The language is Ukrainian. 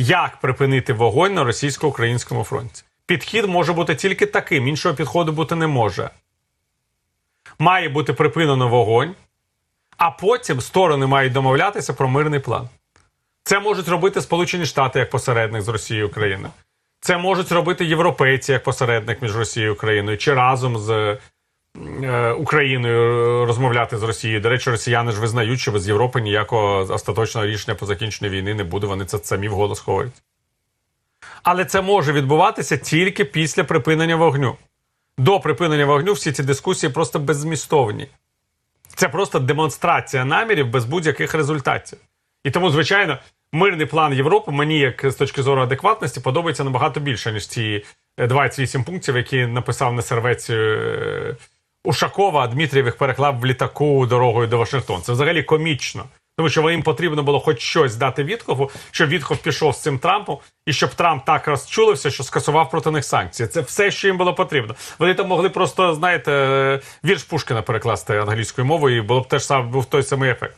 як припинити вогонь на російсько-українському фронті. Підхід може бути тільки таким, іншого підходу бути не може. Має бути припинено вогонь, а потім сторони мають домовлятися про мирний план. Це можуть робити Сполучені Штати як посередник з Росією Україною. Це можуть робити європейці як посередник між Росією і Україною, чи разом з Україною розмовляти з Росією. До речі, росіяни ж визнають, що без Європи ніякого остаточного рішення по закінченню війни не буде. Вони це самі вголос ховають. Але це може відбуватися тільки після припинення вогню. До припинення вогню всі ці дискусії просто беззмістовні. Це просто демонстрація намірів без будь-яких результатів. І тому, звичайно, мирний план Європи мені, як з точки зору адекватності, подобається набагато більше, ніж ці е, 28 пунктів, які написав на сервеці е, Ушакова, Дмитрієвих переклав в літаку дорогою до Вашингтона. Це взагалі комічно. Тому що їм потрібно було хоч щось дати Віткову, щоб Вітков пішов з цим Трампом, і щоб Трамп так розчулився, що скасував проти них санкції. Це все, що їм було потрібно. Вони там могли просто, знаєте, вірш Пушкіна перекласти англійською мовою, і було б теж сам був той самий ефект.